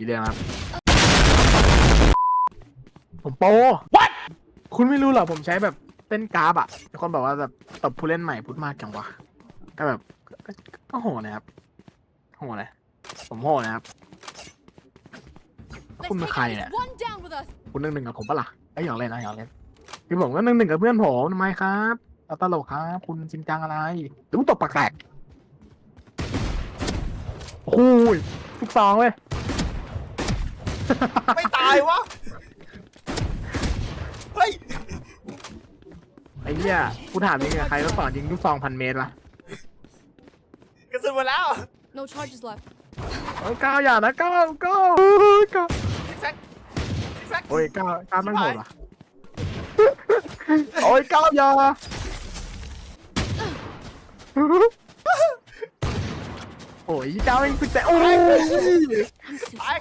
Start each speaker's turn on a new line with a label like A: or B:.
A: กี่เดือนครับ ผมโป What คุณไม่รู้เหรอผมใช้แบบเต้นกราฟอะมีคนบอกว่าแบบตบผู้เล่นใหม่พูดมากจังวะก็แบบก็ก็โหดนะครับโหดเลยผมโหดนะครับ
B: Let's
A: Kung
B: take
A: nakaya.
B: at least one down with us.
A: คุณหนึ่งหนึ่งกับผมปะล่ะไอ้ยหยอกเล่นนะหยอกเล่นคือผมก็หนึ่งหนึ่งกับเพื่อนผมทำไมครับเราตลกครับ คุณจริงจังอะไรหรือมึงตบปากแตกโอ้ยทุกซองเว้ย
C: ไม่ตายวะ เฮ้ย
A: ไอ้เหี้ยกูถามจริงอะใครก็สอนยิงลูกซองพันเมตรล่ะ
C: กระสุนหมดแล้ว
B: No charges left.
A: โอ้ยก้าวอย่านะก้าวก้าวโอ้ยก้าว
C: ซิกแซกซิกแซก
A: โอ้ยก้าวก้าวไม่งโหดว่ะโอ้ยก้าวอย่าโอ้ยก้าวเองสึกแต่โอ้ย
B: I'm so
C: ตาย